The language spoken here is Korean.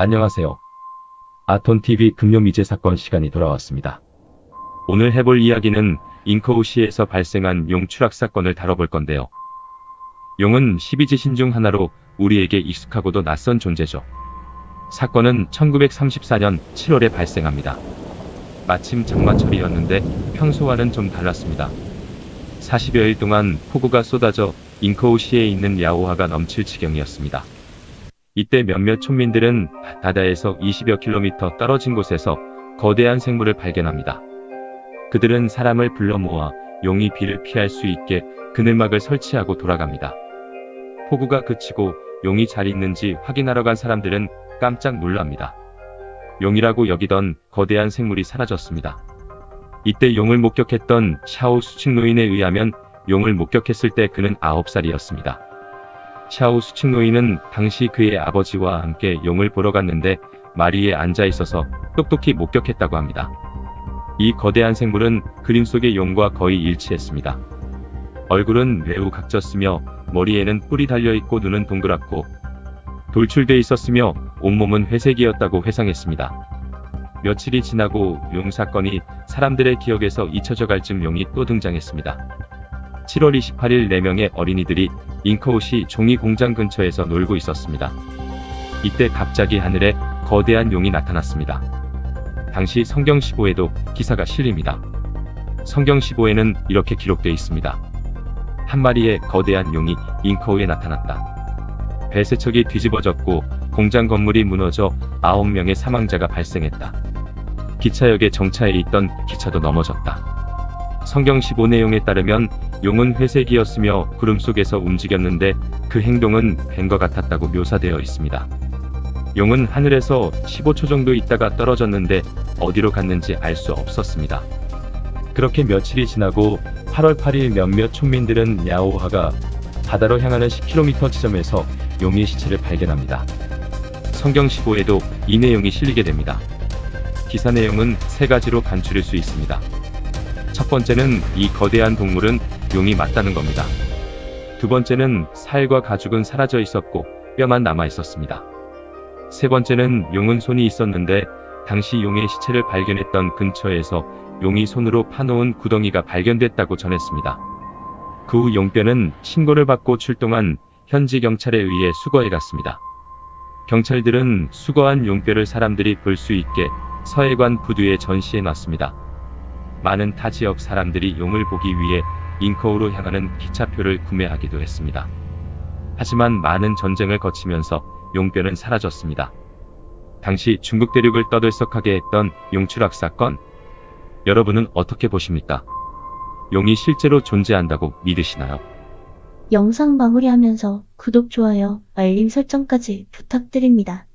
안녕하세요. 아톤TV 금요미제 사건 시간이 돌아왔습니다. 오늘 해볼 이야기는 잉커우시에서 발생한 용 추락 사건을 다뤄볼 건데요. 용은 12지신 중 하나로 우리에게 익숙하고도 낯선 존재죠. 사건은 1934년 7월에 발생합니다. 마침 장마철이었는데 평소와는 좀 달랐습니다. 40여일 동안 폭우가 쏟아져 잉커우시에 있는 야오화가 넘칠 지경이었습니다. 이때 몇몇 촌민들은 바다에서 20여 킬로미터 떨어진 곳에서 거대한 생물을 발견합니다. 그들은 사람을 불러 모아 용이 비를 피할 수 있게 그늘막을 설치하고 돌아갑니다. 폭우가 그치고 용이 잘 있는지 확인하러 간 사람들은 깜짝 놀랍니다. 용이라고 여기던 거대한 생물이 사라졌습니다. 이때 용을 목격했던 샤오 수칙 노인에 의하면 용을 목격했을 때 그는 9살이었습니다. 샤오 수칙노인은 당시 그의 아버지와 함께 용을 보러 갔는데 마리에 앉아 있어서 똑똑히 목격했다고 합니다. 이 거대한 생물은 그림 속의 용과 거의 일치했습니다. 얼굴은 매우 각졌으며 머리에는 뿔이 달려 있고 눈은 동그랗고 돌출돼 있었으며 온몸은 회색이었다고 회상했습니다. 며칠이 지나고 용 사건이 사람들의 기억에서 잊혀져 갈 즈음 용이 또 등장했습니다. 7월 28일 4명의 어린이들이 잉커우시 종이 공장 근처에서 놀고 있었습니다. 이때 갑자기 하늘에 거대한 용이 나타났습니다. 당시 성경 15에도 기사가 실립니다. 성경 15에는 이렇게 기록되어 있습니다. 한 마리의 거대한 용이 잉커우에 나타났다. 배세척이 뒤집어졌고 공장 건물이 무너져 9명의 사망자가 발생했다. 기차역에 정차해 있던 기차도 넘어졌다. 성경 15 내용에 따르면 용은 회색이었으며 구름 속에서 움직였는데 그 행동은 뱀과 같았다고 묘사되어 있습니다. 용은 하늘에서 15초 정도 있다가 떨어졌는데 어디로 갔는지 알 수 없었습니다. 그렇게 며칠이 지나고 8월 8일 몇몇 촌민들은 야오하가 바다로 향하는 10km 지점에서 용의 시체를 발견합니다. 성경 15에도 이 내용이 실리게 됩니다. 기사 내용은 세 가지로 간추릴 수 있습니다. 첫 번째는 이 거대한 동물은 용이 맞다는 겁니다. 두 번째는 살과 가죽은 사라져 있었고 뼈만 남아 있었습니다. 세 번째는 용은 손이 있었는데 당시 용의 시체를 발견했던 근처에서 용이 손으로 파놓은 구덩이가 발견됐다고 전했습니다. 그 후 용뼈는 신고를 받고 출동한 현지 경찰에 의해 수거해 갔습니다. 경찰들은 수거한 용뼈를 사람들이 볼 수 있게 서해관 부두에 전시해 놨습니다. 많은 타 지역 사람들이 용을 보기 위해 잉커우로 향하는 기차표를 구매하기도 했습니다. 하지만 많은 전쟁을 거치면서 용뼈는 사라졌습니다. 당시 중국 대륙을 떠들썩하게 했던 용추락 사건. 여러분은 어떻게 보십니까? 용이 실제로 존재한다고 믿으시나요? 영상 마무리하면서 구독, 좋아요, 알림 설정까지 부탁드립니다.